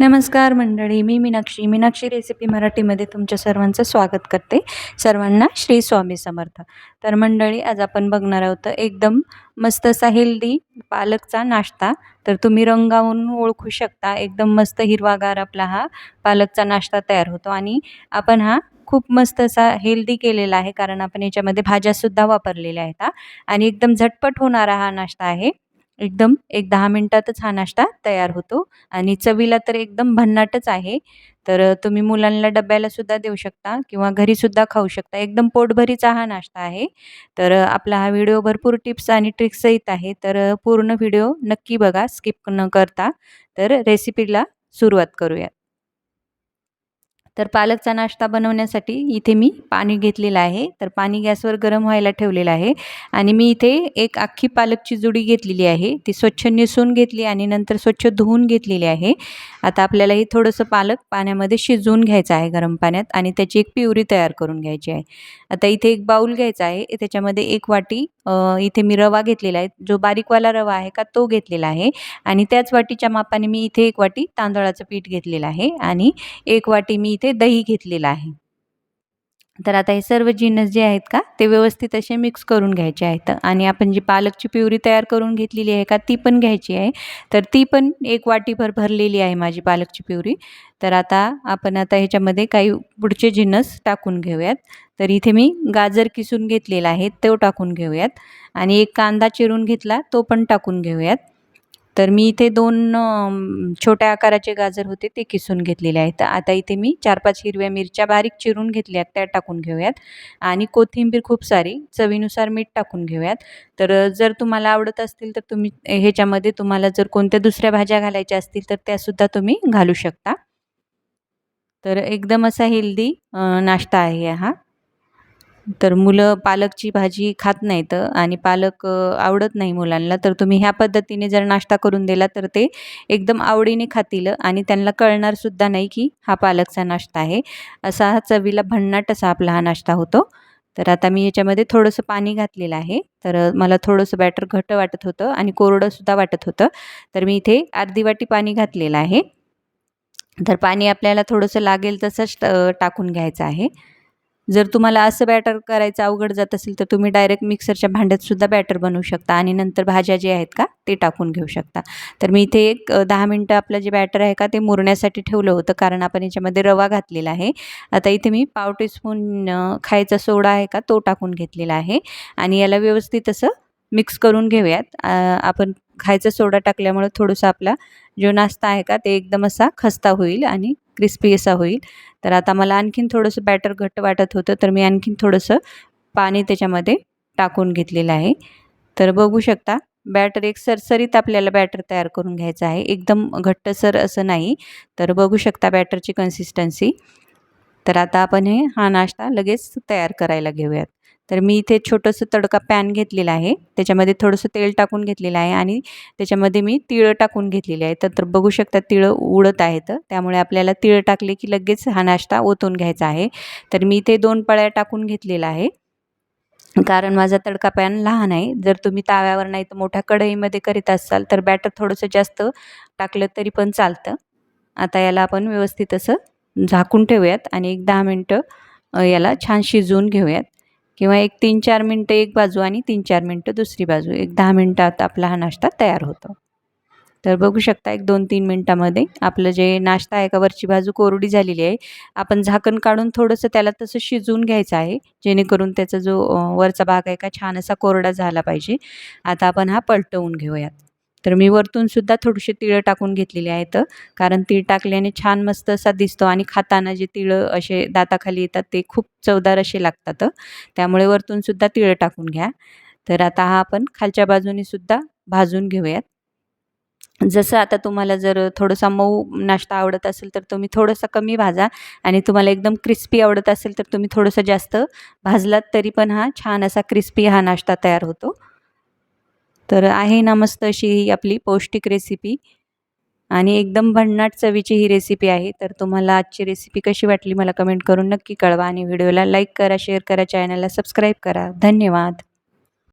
नमस्कार मंडळी मी मीनाक्षी. मीनाक्षी रेसिपी मराठीमध्ये तुमच्या सर्वांचं स्वागत करते. सर्वांना श्री स्वामी समर्थ. तर मंडळी आज आपण बघणार आहोत एकदम मस्त असा हेल्दी पालकचा नाश्ता. तर तुम्ही रंगावून ओळखू शकता एकदम मस्त हिरवागार आपला हा पालकचा नाश्ता तयार होतो. आणि आपण हा खूप मस्त असा हेल्दी केलेला आहे कारण आपण याच्यामध्ये भाज्यासुद्धा वापरलेल्या आहेत आणि एकदम झटपट होणारा हा नाश्ता आहे. एकदम एक दहा मिनटातच हा नाश्ता तयार होतो. आणि चवीला तर एकदम भन्नाटच आहे. तर तुम्ही मुलांना डब्याला सुद्धा देऊ शकता किंवा घरीसुद्धा खाऊ शकता. एकदम पोटभरीचा हा नाश्ता आहे. तर आपला हा व्हिडिओ भरपूर टिप्स आणि ट्रिक्ससहित आहे. तर पूर्ण व्हिडिओ नक्की बघा स्किप न करता. तर रेसिपीला सुरुवात करूयात. तर पालकचा नाश्ता बनवण्यासाठी इथे मी पाणी घेतलेलं आहे. तर पाणी गॅसवर गरम व्हायला ठेवलेलं आहे. आणि मी इथे एक अख्खी पालकची जुडी घेतलेली आहे. ती स्वच्छ निसून घेतली आणि नंतर स्वच्छ धुवून घेतलेली आहे. आता आपल्याला हे थोडंसं पालक पाण्यामध्ये शिजवून घ्यायचं आहे गरम पाण्यात आणि त्याची एक प्युरी तयार करून घ्यायची आहे. आता इथे एक बाऊल घ्यायचा आहे. त्याच्यामध्ये एक वाटी इथे मी रवा घेतलेला आहे. जो बारीकवाला रवा आहे का तो घेतलेला आहे. आणि त्याच वाटीच्या मापाने मी इथे एक वाटी तांदळाचं पीठ घेतलेलं आहे. आणि एक वाटी मी इथे दही घेतलेलं आहे. तर आता हे सर्व जिन्नस जे आहेत का ते व्यवस्थित असे मिक्स करून घ्यायचे आहेत. आणि आपण जी पालकची प्युरी तयार करून घेतलेली आहे का ती पण घ्यायची आहे. तर ती पण एक वाटीभर भरलेली आहे माझी पालकची प्युरी. तर आता आपण आता ह्याच्यामध्ये काही पुढचे जिन्नस टाकून घेऊयात. तर इथे मी गाजर किसून घेतलेला आहे तो टाकून घेऊयात. आणि एक कांदा चिरून घेतला तो पण टाकून घेऊयात. तर मी इथे दोन छोट्या आकाराचे गाजर होते ते किसून घेतलेले आहेत. आता इथे मी चार पाच हिरव्या मिरच्या बारीक चिरून घेतल्यात त्या टाकून घेऊयात. आणि कोथिंबीर खूप सारी चवीनुसार मीठ टाकून घेऊयात. तर जर तुम्हाला आवडत असतील तर तुम्ही ह्याच्यामध्ये तुम्हाला जर कोणत्या दुसऱ्या भाज्या घालायच्या असतील तर त्यासुद्धा तुम्ही घालू शकता. तर एकदम असा हेल्दी नाश्ता आहे हा. तर मुलं पालकची भाजी खात नाहीत आणि पालक आवडत नाही मुलांना तर तुम्ही ह्या पद्धतीने जर नाश्ता करून दिला तर ते एकदम आवडीने खातील आणि त्यांना कळणारसुद्धा नाही की हा पालकचा नाश्ता आहे. असा हा चवीला भन्नाट असा आपला हा नाश्ता होतो. तर आता मी याच्यामध्ये थोडंसं पाणी घातलेलं आहे. तर मला थोडंसं बॅटर घट वाटत होतं आणि कोरडंसुद्धा वाटत होतं. तर मी इथे अर्धी वाटी पाणी घातलेलं आहे. तर पाणी आपल्याला थोडंसं लागेल तसंच टाकून घ्यायचं आहे. जर तुम्हाला असं बॅटर करायचं अवघड जात असेल तर तुम्ही डायरेक्ट मिक्सरच्या भांड्यातसुद्धा बॅटर बनवू शकता आणि नंतर भाज्या जे आहेत का ते टाकून घेऊ शकता. तर मी इथे एक दहा मिनटं आपलं जे बॅटर आहे का ते मुरण्यासाठी ठेवलं होतं कारण आपण याच्यामध्ये रवा घातलेला आहे. आता इथे मी पाव टीस्पून खायचा सोडा आहे का तो टाकून घेतलेला आहे. आणि याला व्यवस्थित असं मिक्स करून घेऊयात. आपण खायचा सोडा टाकल्यामुळे थोडंसं आपला जो नाश्ता आहे का ते एकदम असा खस्ता होईल आणि क्रिस्पी असा होईल. तर आता मला आणखीन थोडंसं बॅटर घट्ट वाटत होतं तर मी आणखीन थोडंसं पाणी त्याच्यामध्ये टाकून घेतलेलं आहे. तर बघू शकता बॅटर एक सरसरीत आपल्याला बॅटर तयार करून घ्यायचं आहे. एकदम घट्टसर असं नाही. तर बघू शकता बॅटरची कन्सिस्टन्सी तर आता आपण हे हा नाश्ता लगेच तयार करायला घेऊयात. तर मी इथे छोटंसं तडका पॅन घेतलेला आहे. त्याच्यामध्ये थोडंसं तेल टाकून घेतलेलं आहे आणि त्याच्यामध्ये मी तिळं टाकून घेतलेली आहे. तर बघू शकता तिळं उडत आहेत. त्यामुळे आपल्याला तिळं टाकले की लगेच हा नाश्ता ओतून घ्यायचा आहे. तर मी इथे दोन पळ्या टाकून घेतलेला आहे. कारण माझा तडका पॅन लहान आहे. जर तुम्ही ताव्यावर नाही तर मोठ्या कढईमध्ये करीत असाल तर बॅटर थोडंसं जास्त टाकलं तरी पण चालतं. आता याला आपण व्यवस्थित असं झाकून ठेवूयात आणि एक दहा मिनटं याला छान शिजवून घेऊयात. किंवा एक तीन चार मिनटं एक बाजू आणि तीन चार मिनटं दुसरी बाजू. एक दहा मिनटात आपला हा नाश्ता तयार होतो. तर बघू शकता एक दोन तीन मिनटामध्ये आपलं जे नाश्ता आहे का वरची बाजू कोरडी झालेली आहे. आपण झाकण काढून थोडंसं त्याला तसं शिजवून घ्यायचं आहे जेणेकरून त्याचा जो वरचा भाग आहे का छान असा कोरडा झाला पाहिजे. आता आपण हा पलटवून घेऊयात. तर मी वरतून सुद्धा थोडीशी तिळं टाकून घेतलेली आहेत. कारण तीळ टाकल्याने छान मस्त असा दिसतो आणि खाताना जे तिळं असे दाताखाली येतात ते खूप चवदार असे लागतात. त्यामुळे वरतून सुद्धा तिळं टाकून घ्या. तर आता हा आपण खालच्या बाजूने सुद्धा भाजून घेऊयात. जसं आता तुम्हाला जर थोडासा मऊ नाश्ता आवडत असेल तर तुम्ही थोडंसं कमी भाजा आणि तुम्हाला एकदम क्रिस्पी आवडत असेल तर तुम्ही थोडंसं जास्त भाजलात तरी पण हा छान असा क्रिस्पी हा नाश्ता तयार होतो. तर आहे ना मस्त अशी ही आपली पौष्टिक रेसिपी आणि एकदम भन्नाट चवीची ही रेसिपी आहे. तर तुम्हाला आजची रेसिपी कशी वाटली मला कमेंट करून नक्की कळवा. आणि व्हिडिओला लाईक करा शेअर करा चॅनलला सबस्क्राईब करा. धन्यवाद.